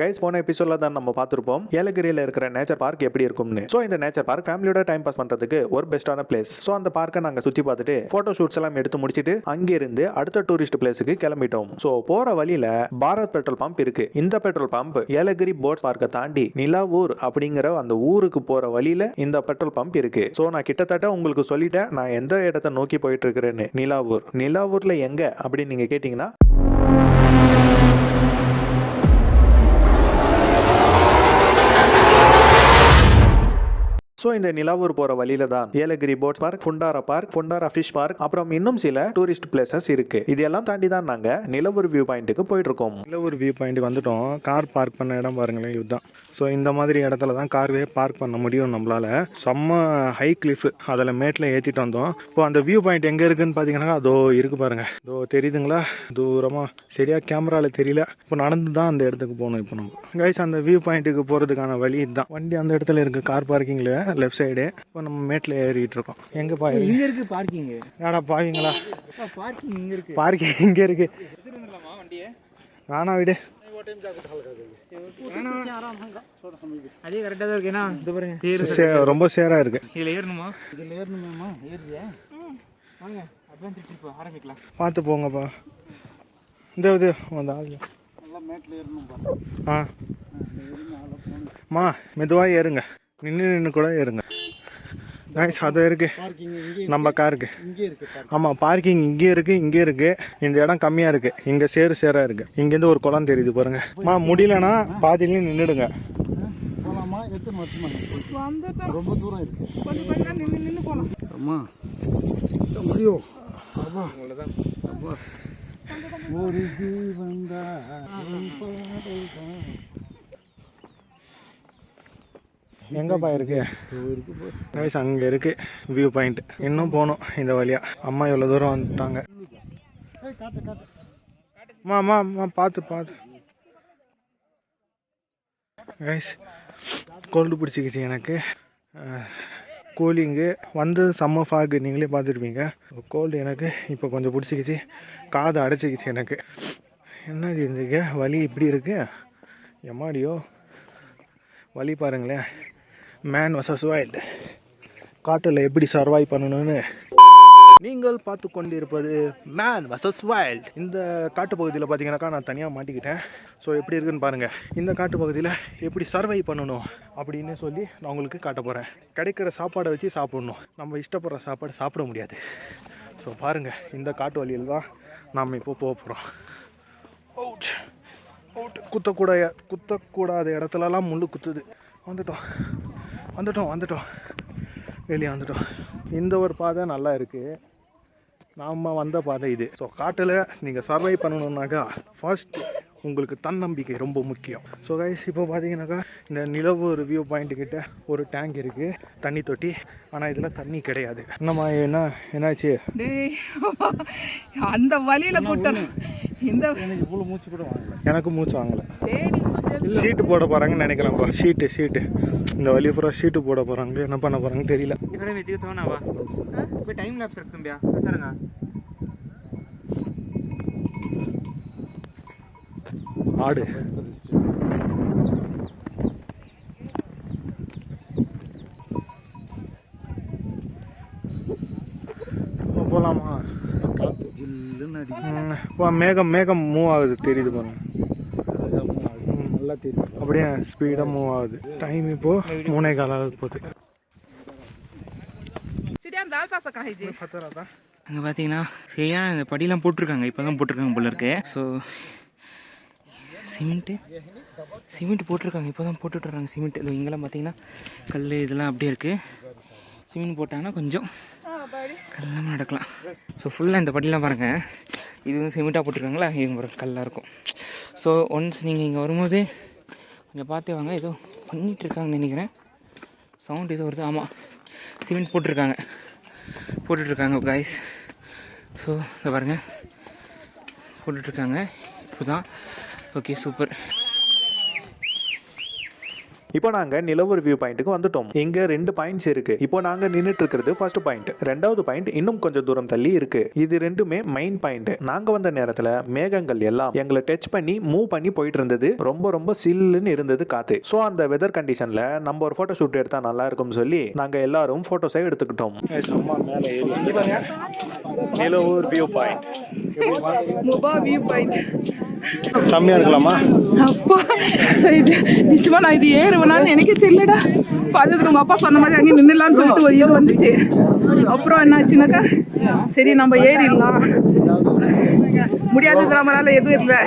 Guys போன எபிசோட்ல தான் நம்ம பார்த்துருப்போம். ஏலகிரியில் இருக்கிற நேச்சர் பார்க் எப்படி இருக்கும்னு. ஸோ இந்த நேச்சர் பார்க் ஃபேமிலியோட டைம் பாஸ் பண்றதுக்கு ஒரு பெஸ்ட்டான பிளேஸ் ஸோ அந்த பார்க்கை நாங்கள் சுற்றி பார்த்துட்டு ஃபோட்டோ ஷூட்ஸ் எல்லாம் எடுத்து முடிச்சுட்டு அங்கிருந்து அடுத்த டூரிஸ்ட் பிளேஸுக்கு கிளம்பிட்டோம். ஸோ போற வழியில பாரத் பெட்ரோல் பம்ப் இருக்கு. இந்த பெட்ரோல் பம்ப் ஏலகிரி போட்ஸ் பார்க்கை தாண்டி நிலாவூர் அப்படிங்கிற அந்த ஊருக்கு போற வழியில இந்த பெட்ரோல் பம்ப் இருக்கு. ஸோ நான் கிட்டத்தட்ட உங்களுக்கு சொல்லிட்டேன். நான் எந்த இடத்த நோக்கி போயிட்டு இருக்கிறேன்னு. நிலாவூர் நிலாவூர்ல எங்க அப்படின்னு நீங்க கேட்டீங்கன்னா ஸோ இந்த நிலாவூர் போகிற வழியில தான் Yelagiri boats park Fundera park Fundera fish park அப்புறம் இன்னும் சில டூரிஸ்ட் பிளேசஸ் இருக்கு. இதெல்லாம் தாண்டி தான் நாங்கள் நிலவூர் வியூ பாயிண்ட்டுக்கு போயிட்டு இருக்கோம் நிலவூர் வியூ பாயிண்ட்டுக்கு வந்துட்டோம். கார் பார்க் பண்ண இடம் பாருங்களேன் இதுதான். ஸோ இந்த மாதிரி இடத்துல தான் கார்வே பார்க் பண்ண முடியும் நம்மளால. செம்ம ஹை கிளிஃப் அதில் மேட்டில் ஏற்றிட்டு வந்தோம். இப்போ அந்த வியூ பாயிண்ட் எங்கே இருக்குன்னு பார்த்தீங்கன்னா அதோ இருக்கு பாருங்கள் இதோ தெரியுதுங்களா? தூரமாக சரியாக கேமராவில் தெரியல. இப்போ நடந்து தான் அந்த இடத்துக்கு போகணும் இப்போ நம்ம. கைஸ் அந்த வியூ பாயிண்ட்டுக்கு போகிறதுக்கான வழி இதுதான். வண்டி அந்த இடத்துல இருக்குது கார் பார்க்கிங்கில் லெஃப்ட் சைடு இப்போ நம்ம மேட்டில் ஏறிட்டு இருக்கோம். எங்கே பா இங்க இருக்கு பார்க்கிங் ஏடா பாவீங்களா? பார்க்கிங் இங்க இருக்கு. பார்க்கிங் இங்கே இருக்கு. வண்டியே வேணா விடு. அதே கரெக்டா தான் இருக்கு. ஏன்னா இது பாருங்க தேர் சே- ரொம்ப சேரா இருக்கு. இதுல ஏறணுமா? இதுல ஏறணுமாமா ஏறுறியா? வாங்க அட்வென்ச்சர் ட்ரிப் ஆரம்பிக்கலாம். பார்த்து போங்கப்பா. இந்த இது ஆள். நல்லா மேட்ல ஏறணும் ஆ. மா மெதுவாக ஏறுங்க. நின்று நின்று கூட ஏறுங்க. நைஸ் அது இருக்கு. நம்ம காருக்கு ஆமாம் பார்க்கிங் இங்கே இருக்கு இங்கே இருக்கு. இந்த இடம் கம்மியாக இருக்கு. இங்கே சேரு சேரா இருக்கு. இங்கேருந்து ஒரு குளம் தெரியுது பாருங்க. மா முடியலன்னா பாதியிலையும் நின்றுடுங்க ரொம்ப தூரம் இருக்கு. அம்மா முடியும் ஒரு வந்தா எங்கப்பா இருக்கு? கைஸ் அங்கே இருக்கு வியூ பாயிண்ட் இன்னும் போகணும் இந்த வழியா. அம்மா இவ்வளோ தூரம் வந்துட்டாங்க. அம்மா அம்மா அம்மா பார்த்து பார்த்து கைஸ் கோல்டு பிடிச்சிக்கிச்சு எனக்கு. கூலிங்கு வந்து செம்ம ஃபாகு நீங்களே பார்த்துருப்பீங்க. கோல்டு எனக்கு இப்போ கொஞ்சம் பிடிச்சிக்கிச்சு. காது அடைச்சிக்கிச்சு எனக்கு. என்னது இருந்துக்க வலி இப்படி இருக்குது எம்மாடியோ? வலி பாருங்களேன். மேன் வசஸ் வைல்டு காட்டில் எப்படி சர்வை பண்ணணும்னு நீங்கள் பார்த்து கொண்டிருப்பது மேன் வசஸ் வைல்ட் இந்த காட்டு பகுதியில் பார்த்தீங்கன்னாக்கா நான் தனியாக மாட்டிக்கிட்டேன். ஸோ எப்படி இருக்குன்னு பாருங்கள் இந்த காட்டு பகுதியில் எப்படி சர்வை பண்ணணும் அப்படின்னு சொல்லி நான் உங்களுக்கு காட்ட போகிறேன் கிடைக்கிற சாப்பாடை வச்சு சாப்பிடணும். நம்ம இஷ்டப்படுற சாப்பாடு சாப்பிட முடியாது. ஸோ பாருங்கள் இந்த காட்டு வழியில் தான் நாம் இப்போ போக போகிறோம் அவுட் அவுட் குத்தக்கூட குத்தக்கூடாத இடத்துலலாம் முள்ளு குத்துது. வந்துட்டோம். வந்துட்டோம் வந்துட்டோம். வெளியே வந்துட்டோம். இந்த ஒரு பாதை நல்லா இருக்குது நாம் வந்த பாதை இது. ஸோ காட்டில் நீங்கள் சர்வை பண்ணணுன்னாக்கா ஃபர்ஸ்ட் உங்களுக்கு தன்னம்பிக்கை ரொம்ப முக்கியம். ஸோ கைஸ் இப்போ பார்த்தீங்கன்னாக்கா இந்த நிலவு ஒரு வியூ பாயிண்ட் கிட்ட ஒரு டேங்க் இருக்குது தண்ணி தொட்டி. ஆனால் இதில் தண்ணி கிடையாது. என்னம்மா என்ன என்னாச்சு? அந்த வழியில கூட்டணும் இந்த எனக்கு இவ்வளோ மூச்சு கூட வாங்கல. எனக்கும் மூச்சு வாங்கல. ஷீட்டு போட போகிறாங்கன்னு நினைக்கலாம் ஷீட்டு ஷீட்டு இந்த வழி பூரா ஷீட்டு போட போகிறாங்க என்ன பண்ண போகிறாங்கன்னு தெரியல. இப்படி வெச்சு தோணாவா இப்போ டைம் லேப்ஸ் இருக்கும்பியா வச்சுருங்க. ஆடு. மேகம் மேகம் மூவ் ஆகுது தெரியுது பாருங்க. நல்லா தெரியும் அப்படியே ஸ்பீடாக மூவ் ஆகுது. டைம் இப்போ மூணே கால் ஆகுது போகுது அங்கே பார்த்தீங்கன்னா சரியான இந்த படியெல்லாம் போட்டிருக்காங்க இப்போ தான் போட்டிருக்காங்க போல இருக்கு. ஸோ சிமெண்ட்டு சிமெண்ட் போட்டிருக்காங்க இப்போ தான் போட்டுட்றாங்க சிமெண்ட் இங்கெல்லாம் பார்த்தீங்கன்னா கல் இதெல்லாம் அப்படியே இருக்குது சிமெண்ட் போட்டாங்கன்னா கொஞ்சம் கல்லாமல் நடக்கலாம். ஸோ ஃபுல்லாக இந்த படிலாம் பாருங்கள் இது வந்து சிமெண்ட்டாக போட்டிருக்காங்களா? இது ஒரு கல்லாக இருக்கும். ஸோ ஒன்ஸ் நீங்கள் இங்கே வரும்போது கொஞ்சம் பார்த்து வாங்க. ஏதோ பண்ணிகிட்ருக்காங்கன்னு நினைக்கிறேன். சவுண்ட் ஏதோ வருது. ஆமாம் சிமெண்ட் போட்டிருக்காங்க. போட்டுட்ருக்காங்க காய்ஸ் ஸோ இதை பாருங்கள் போட்டுட்ருக்காங்க. இப்போ தான் ஓகே சூப்பர் இப்போ நாங்க நிலவூர் வியூ பாயிண்ட்டுக்கு வந்துட்டோம். இங்க ரெண்டு பாயிண்ட்ஸ் இருக்கு. இப்போ நாங்க நின்னுட்டு இருக்கிறது ஃபர்ஸ்ட் பாயிண்ட் ரெண்டாவது பாயிண்ட் இன்னும் கொஞ்சம் தூரம் தள்ளி இருக்கு. இது ரெண்டுமே மெயின் பாயிண்ட் நாங்க வந்த நேரத்துல மேகங்கள் எல்லாம் எங்களை டச் பண்ணி மூவ் பண்ணி போயிட்டு இருந்தது ரொம்ப ரொம்ப சில்லுன்னு இருந்தது காத்து. ஸோ அந்த வெதர் கண்டிஷன்ல நம்ம ஒரு போட்டோ ஷூட் எடுத்தா நல்லா இருக்கும்னு சொல்லி நாங்க எல்லாரும் போட்டோஸை எடுத்துக்கிட்டோம். நிலவூர் வியூ பாயிண்ட் முபா வியூ பாயிண்ட் செம்மையாக இருக்கலாமா? அப்பா சரி இது நிச்சயமா நான் இது ஏறுவேனான்னு எனக்கே தெரியலடா. பார்த்துட்டு நம்ம அப்பா சொன்ன மாதிரி அங்கே நின்றுலான்னு சொல்லிட்டு ஒரு இது வந்துச்சு. அப்புறம் என்ன ஆச்சுனாக்கா சரி நம்ம ஏறிடலாம். நம்மளால எதுவும் இல்லை.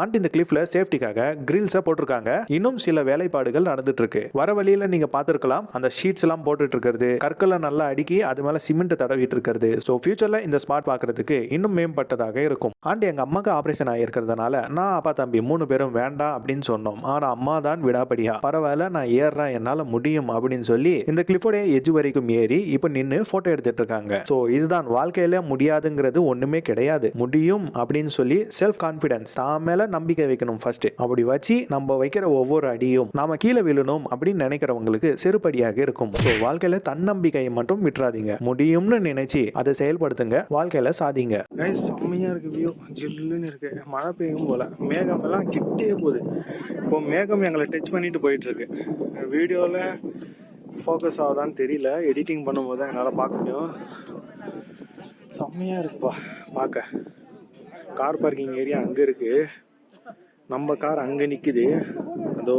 அண்ட் இந்த கிளிஃப்ல சேஃப்டிக்காக கிரில்ஸை போட்டிருக்காங்க. இன்னும் சில வேலைப்பாடுகள் நடந்துட்டு இருக்கு வர வழியில நீங்க பார்த்திருக்கலாம். அந்த ஷீட்ஸ் எல்லாம் போட்டுட்டு இருக்கிறது கற்களை நல்லா அடுக்கி அது மேல சிமெண்ட் தடவிட்டு இருக்கிறது ஸோ ஃபியூச்சர்ல இந்த ஸ்பாட் பார்க்கிறதுக்கு இன்னும் மேம்பட்டதாக இருக்கும். அண்ட் எங்க அம்மாக்கு ஆபரேஷன் ஆகிருக்கிறதுனால நான் அப்பா தம்பி மூணு பேரும் வேண்டாம் அப்படின்னு சொன்னோம். ஆனா அம்மா தான் விடாப்படியா பரவாயில்ல நான் ஏறுறேன் என்னால முடியும் அப்படின்னு சொல்லி இந்த கிளிஃபோடைய எஜ் வரைக்கும் ஏறி இப்போ நின்று போட்டோ எடுத்துட்டு இருக்காங்க ஸோ இதுதான் வாழ்க்கையில முடியாதுங்கிறது ஒண்ணுமே கிடையாது. முடியும் அப்படின்னு சொல்லி செல்ஃப் கான்ஃபிடன்ஸ் தான் மேல நம்பிக்கை வைக்கணும் ஃபர்ஸ்ட் அப்படி வச்சு நம்ம வைக்கிற ஒவ்வொரு அடியும் நாம கீழே விழணும் அப்படின்னு நினைக்கிறவங்களுக்கு செருப்படியாக இருக்கும். ஸோ வாழ்க்கையில தன்னம்பிக்கையை மட்டும் விட்டுறாதீங்க. முடியும்னு நினைச்சு அதை செயல்படுத்துங்க. வாழ்க்கையில சாதிங்க. செம்மையா இருக்கு இருக்குது வியூ ஜில்லுன்னு இருக்குது மழை பெய்யும் போல். மேகம் எல்லாம் கிட்டே போகுது. இப்போ மேகம் எங்களை டச் பண்ணிட்டு போயிட்டு இருக்கு வீடியோவில் ஃபோக்கஸ் ஆகுதான்னு தெரியல. எடிட்டிங் பண்ணும்போது தான் என்னால் பார்க்க முடியும். செம்மையாக இருக்குப்பா பார்க்க. கார் பார்க்கிங் ஏரியா அங்கே இருக்குது நம்ம கார் அங்கே நிற்கிது அதோ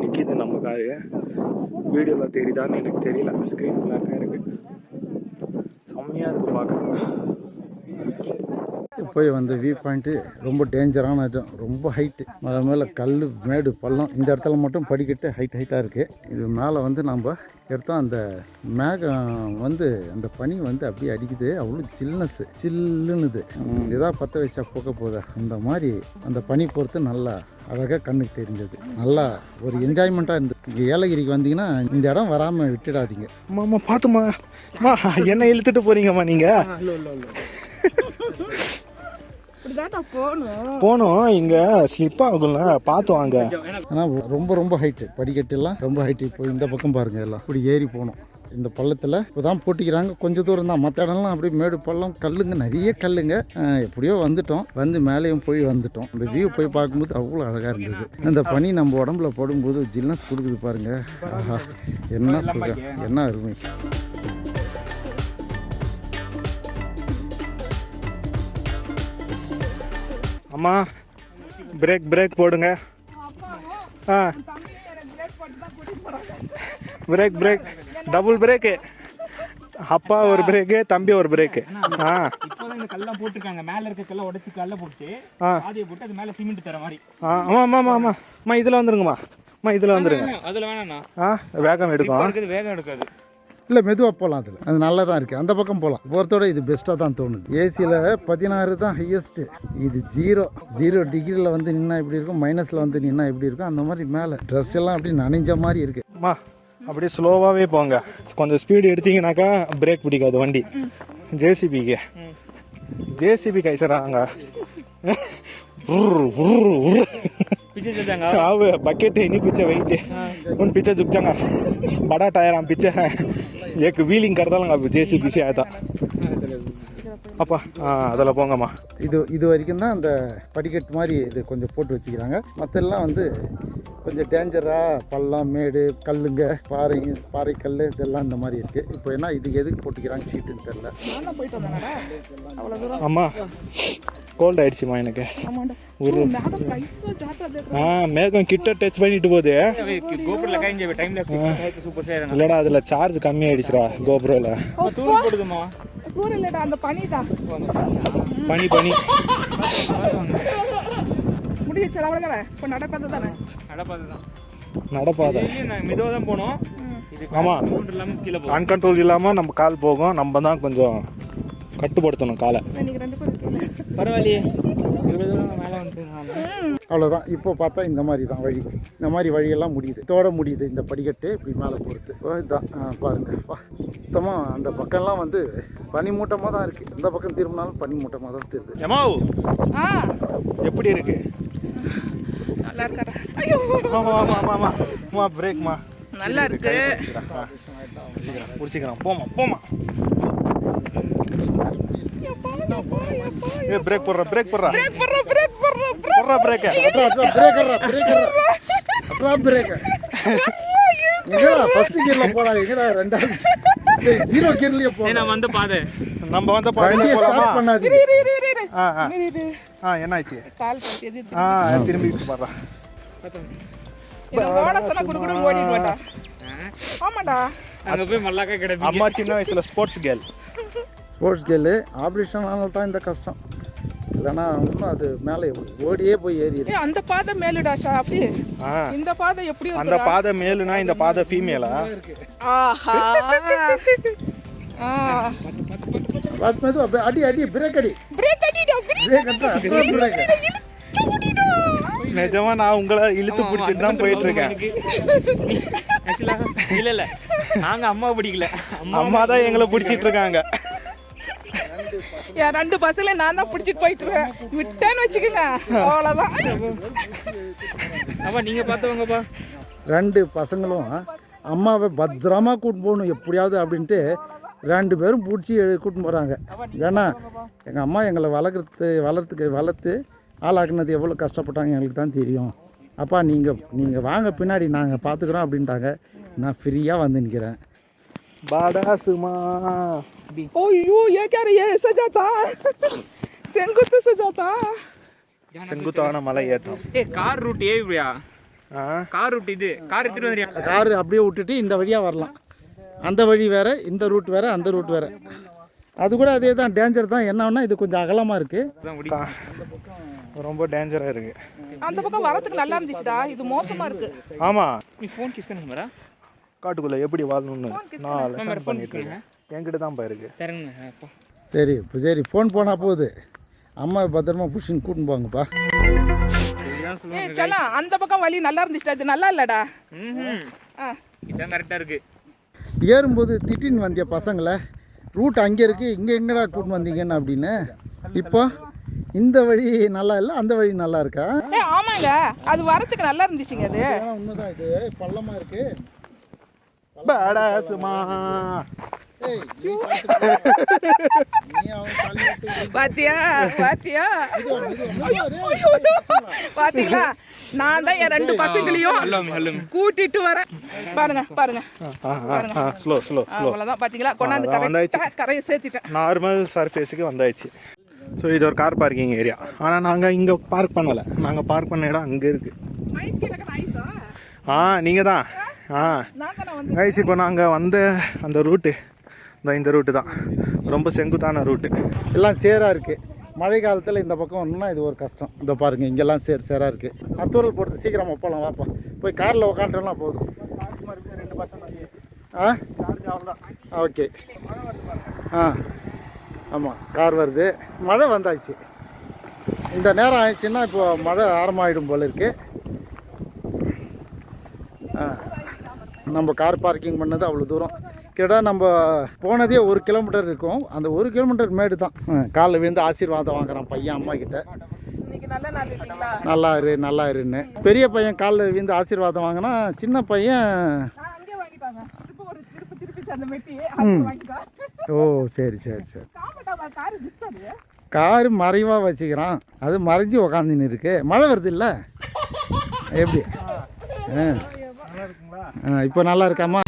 நிற்கிது நம்ம காரு வீடியோவில் தெரியுதான்னு எனக்கு தெரியல. ஸ்க்ரீன் பிளாக்காக இருக்குது செம்மையாக இருக்குது பார்க்க. போய் வந்த வியூ பாயிண்ட்டு ரொம்ப டேஞ்சரான இடம் ரொம்ப ஹைட்டு மலை மேலே கல் மேடு பள்ளம். இந்த இடத்துல மட்டும் படிக்கட்டு ஹைட் ஹைட்டாக இருக்குது இது மேலே வந்து நம்ம எடுத்தோம் அந்த மேகம் வந்து அந்த பனி வந்து அப்படியே அடிக்குது. அவ்வளோ சில்னஸ் சில்லுன்னுது எதா பற்ற வச்சா போக போதா அந்த மாதிரி அந்த பனி பொறுத்து நல்லா அழகாக கண்ணுக்கு தெரிஞ்சது. நல்லா ஒரு என்ஜாய்மெண்ட்டாக இருந்தது. இங்கே ஏலகிரிக்கு வந்தீங்கன்னா இந்த இடம் வராமல் விட்டுடாதீங்க. அம்மா அம்மா பார்த்துமா அம்மா என்ன இழுத்துட்டு போறீங்கம்மா நீங்க. இப்படிதான் போகணும் போனோம் இங்க ஸ்லிப் ஆகும்ல பார்த்து வாங்க. ஆனால் ரொம்ப ரொம்ப ஹைட்டு படிக்கட்டுலாம் ரொம்ப ஹைட்டு இப்போ இந்த பக்கம் பாருங்கள் எல்லாம். இப்படி ஏறி போகணும் இந்த பள்ளத்தில் இப்போ தான் போட்டிக்கிறாங்க. கொஞ்சம் தூரம் தான். மற்ற இடம்லாம் அப்படியே மேடு பள்ளம் கல்லுங்க நிறைய கல்லுங்க. எப்படியோ வந்துட்டோம். வந்து மேலேயும் போய் வந்துட்டோம். இந்த வியூ போய் பார்க்கும்போது அவ்வளோ அழகாக இருந்தது. அந்த பனி நம்ம உடம்புல படும்போது ஜில்னஸ் கொடுக்குது பாருங்க. ஆஹா என்ன சுகம் என்ன அருமை. அம்மா பிரேக் பிரேக் போடுங்க. ஆ. பிரேக் பிரேக் டபுள் பிரேக்கு அப்பா ஒரு பிரேக்கு தம்பி ஒரு பிரேக்கு ஆ. இப்போதான் இந்த கல்லாம் போட்டிருக்காங்க. மேல இருக்க கல்லை உடைச்சு கல்ல போட்டு ஆ. பாதியை போட்டு அது மேல சிமெண்ட் தர மாதிரி. ஆ ஆமாம் ஆமாம் ஆமாம் ஆமாம் அம்மா இதில் வந்துருங்கம்மா. அம்மா இதில் வந்துருங்க. அதுல வேணாண்ணா ஆ வேகம் எடுக்கும். வேகம் எடுக்காது. இல்லை மெதுவாக போகலாம் அதில். அது நல்லா தான் இருக்குது அந்த பக்கம் போகலாம். பொறுத்தோட இது பெஸ்ட்டாக தான் தோணுது. ஏசியில் பதினாறு தான் ஹையஸ்ட்டு இது ஜீரோ ஜீரோ டிகிரியில் வந்து நின்னா எப்படி இருக்கும்? மைனஸில் வந்து நின்னா எப்படி இருக்கும்? அந்த மாதிரி மேலே. ட்ரெஸ் எல்லாம் அப்படி நனைஞ்ச மாதிரி இருக்குது அம்மா அப்படியே ஸ்லோவாகவே போங்க. கொஞ்சம் ஸ்பீடு எடுத்தீங்கன்னாக்கா பிரேக் பிடிக்காது வண்டி. ஜேசிபிக்கு ஜேசிபி கைசராங்க అవు బకెట్ ఎన్ని పిచ్చే వెయిట్ ఉన్ పిచ్చే జుగ్జంగా బడా టైర్ ఆ పిచ్చే ఏక్ வீலிங் கருதாலும் அப்போ ஜேசிபி சேதா அப்பா அதில் போங்கம்மா இது இது வரைக்கும் அந்த படிக்கட்டு மாதிரி இது கொஞ்சம் போட்டு வச்சுக்கிறாங்க மற்றெல்லாம் வந்து கொஞ்சம் டேஞ்சராக பள்ளம் மேடு கல்லுங்க பாறை பாறை கல் இதெல்லாம் இந்த மாதிரி இருக்குது இப்போ என்ன இது எதுக்கு போட்டுக்கிறாங்க சீட்டுன்னு தெரில ஆமா கோல்ட் ஆயிடுச்சுமா எனக்கு. ஒரு ஆ மேகம் கிட்ட டச் பண்ணிட்டு போகுது. கோபுரில் இல்லைடா அதில் சார்ஜ் கம்மி ஆயிடுச்சுடா அந்த பனி பனி. முடிஞ்சிச்சு அவ்வளோதானே இப்போ நடப்பது தானே? நடப்பாது. தான் நடப்பாத மெதுவாக தான் போனோம். இது ஆமா. கவுண்டர் இல்லாமல் கீழே போகும். அன்கண்ட்ரோல் இல்லாமல் நம்ம கால் போகும். நம்ம தான் கொஞ்சம் கட்டுப்படுத்தணும் காலை இன்னைக்கு ரெண்டு பேரும் இருக்கீங்க. பரவாயில்லையே அவ்வளோதான் இப்போ பார்த்தா இந்த மாதிரி தான் வழி இந்த மாதிரி வழியெல்லாம் முடியுது தோட முடியுது இந்த படிக்கட்டு இப்படி மேலே போகிறது இதுதான் ஆ, பாருங்க வா சுத்தமாக அந்த பக்கம்லாம் வந்து பனிமூட்டமாக தான் இருக்குது இந்த பக்கம் திரும்பினாலும் பனிமூட்டமாக தான் தெரியுது எமாவ் ஆ எப்படி இருக்கு நல்லா இருக்காரா ஐயோ ஆமா ஆமா ஆமா ஆமா அம்மா பிரேக்மா நல்லா இருக்கு பிடிச்சிக்கிறோம் போமா போமா ஏ பிரேக் போடுற பிரேக் போடுறா பிரேக் போடுற பிரேக் போடுற போடுறா பிரேக் பிரேக்கர் பிரேக்கர் அட்ரா பிரேக் எங்கடா ஃபர்ஸ்ட் கியர்ல போடா எங்கடா ரெண்டாவது ஜீரோ கியர்லயே போ நான் வந்த பாதை நம்ம வந்து பாட்டு போலாமா ஸ்டார்ட் பண்ணாதீங்க ஆ ஆ. ஆ என்னாச்சு கால் பத்தி எது ஆ திரும்பி பாடுறா என்ன ஓட சொன்னா குடு குடு ஓடிட்டு வாடா ஆமாடா அங்க போய் மல்லாக்கா கிடப்பீங்க அம்மா சின்ன வயசுல sports girl sports girl operation ஆனால் தான் இந்த கஷ்டம் இல்லைன்னா இன்னும் அது மேலே ஓடியே போய் ஏறிடு ஏய் அந்த பாதை மேலுடா ஷாஃபி இந்த பாதை எப்படி அந்த பாதை மேலுனா இந்த பாதை ஃபீமேலா ஆஹா. மெதுவா பே- அடி அடி பிரேக் அடி. பிரேக் அடிடா பிரேக் அட்ரா பிரேக் நிஜமா நான் உங்களை இழுத்து பிடிச்சிட்டு தான் போயிட்டு இருக்கேன். இல்ல இல்ல. நாங்க அம்மா பிடிக்கல. அம்மா அம்மா தான் எங்களை பிடிச்சிட்டு இருக்காங்க. என் ரெண்டு பஸ்ல நான் தான் பிடிச்சிட்டு போயிட்டு இருக்கேன். விட்டேன்னு வச்சுக்கோங்க. அவ்வளோதான் அப்பா நீங்க பார்த்தவங்கப்பா. ரெண்டு பசங்களும் அம்மாவை பத்திரமா கூட்டின்னு போகணும் எப்படியாவது அப்படின்ட்டு ரெண்டு பேரும் பிடிச்சி கூட்டின்னு போகிறாங்க ஏன்னா எங்கள் அம்மா எங்களை வளர்க்குறது வளர்த்துக்கு வளர்த்து ஆளாக்குனது எவ்வளோ கஷ்டப்பட்டாங்க எங்களுக்கு தான் தெரியும். அப்பா நீங்கள் நீங்கள் வாங்க பின்னாடி நாங்கள் பார்த்துக்குறோம் அப்படின்ட்டாங்க. நான் ஃப்ரீயாக வந்து நிற்கிறேன் படாசுமா ஓய்யோ ஏக்கார ஏ செங்குத்து சஜாத்தா செங்குத்தான மலை ஏற்றம் ஏ கார் ரூட் ஏவியா கார் ரூட் இது கார் எடுத்துட்டு வந்துறியா கார் அப்படியே விட்டுட்டு இந்த வழியாக வரலாம் அந்த வழி வேற இந்த ரூட் வேற அந்த ரூட் வேற அது கூட அதே தான் டேஞ்சர் தான் என்னன்னா இது கொஞ்சம் அகலமாக இருக்கு ரொம்ப டேஞ்சராக இருக்கு அந்த பக்கம் வரதுக்கு நல்லா இருந்துச்சுடா இது மோசமாக இருக்கு ஆமாம் நீ ஃபோன் கிஸ் பண்ண காட்டுக்குள்ள எப்படி வாழணும்னு நான் லெசன் பண்ணிட்டு இருக்கேன். என்கிட்ட தான் இருக்கு. சரி இப்போ சரி ஃபோன் போனால் போகுது. அம்மா பத்திரமா புஷின்னு கூட்டின்னு போங்கப்பா. அந்த பக்கம் வழி நல்லா இருந்துச்சுடா இது நல்லா இல்லடா. இதான் கரெக்டா இருக்கு. ஏறும்போது திட்டின்னு வந்திய பசங்களை? ரூட் அங்கே இருக்குது இங்கே எங்கடா கூட்டின்னு வந்தீங்கன்னு அப்படின்னு. இப்போ இந்த வழி நல்லா இல்லை அந்த வழி நல்லா இருக்கா? ஏய் ஆமாங்க. அது வரதுக்கு நல்லா இருந்துச்சுங்க அது. உண்மைதான் இது பள்ளமாக இருக்கு. பாடா சுமா பாத்தியா? பாத்தியா? பாத்தீங்களா? நான் தான் என் ரெண்டு பசங்களையும் கூட்டிட்டு வரேன். பாருங்க பாருங்க. Slow slow slow. அவ்வளவுதான். பாத்தீங்களா? கொண்டாந்து கரையை சேர்த்திட்டேன். நார்மல் சர்ஃபேஸுக்கு வந்தாச்சு. ஸோ இது ஒரு கார் பார்க்கிங் ஏரியா ஆனால் நாங்கள் இங்கே பார்க் பண்ணலை. நாங்கள் பார்க் பண்ண இடம் அங்கே இருக்குது ஆ? நீங்கள் தான் ஆ. கைஸ் இப்போ நாங்கள் வந்த அந்த ரூட்டு இந்த இந்த ரூட்டு தான். ரொம்ப செங்குத்தான ரூட்டு எல்லாம் சேராக இருக்குது மழை காலத்தில் இந்த பக்கம் ஒன்றுனா இது ஒரு கஷ்டம். இந்த பாருங்க இங்கெல்லாம் சேர் சேராக இருக்குது அத்தூரல் போடுறது சீக்கிரமாக போகலாம் வாப்பா. போய் காரில் உக்காண்டோம்னா போதும். ஆ? ஓகே. ஆ. ஆமாம் கார் வருது. மழை வந்தாச்சு. இந்த நேரம் ஆயிடுச்சுன்னா இப்போ மழை ஆரம்பமாயிடும் போல இருக்குது நம்ம கார் பார்க்கிங் பண்ணது அவ்வளோ தூரம். கிட்ட நம்ம போனதே ஒரு கிலோமீட்டர் இருக்கும். அந்த ஒரு கிலோமீட்டர் மேடு தான். காலில் விழுந்து ஆசீர்வாதம் வாங்குறான் பையன் அம்மா கிட்ட. நல்ல இரு நல்லா இருன்னு. பெரிய பையன் காலில் விழுந்து ஆசீர்வாதம் வாங்கினா சின்ன பையன் ஓ சரி சரி சரி. காரு மறைவாக வச்சுக்கிறான். அது மறைஞ்சு உக்காந்துன்னு இருக்கு. மழை வருது இல்லை? எப்படி? ஆ. இப்போ நல்லா இருக்காமா?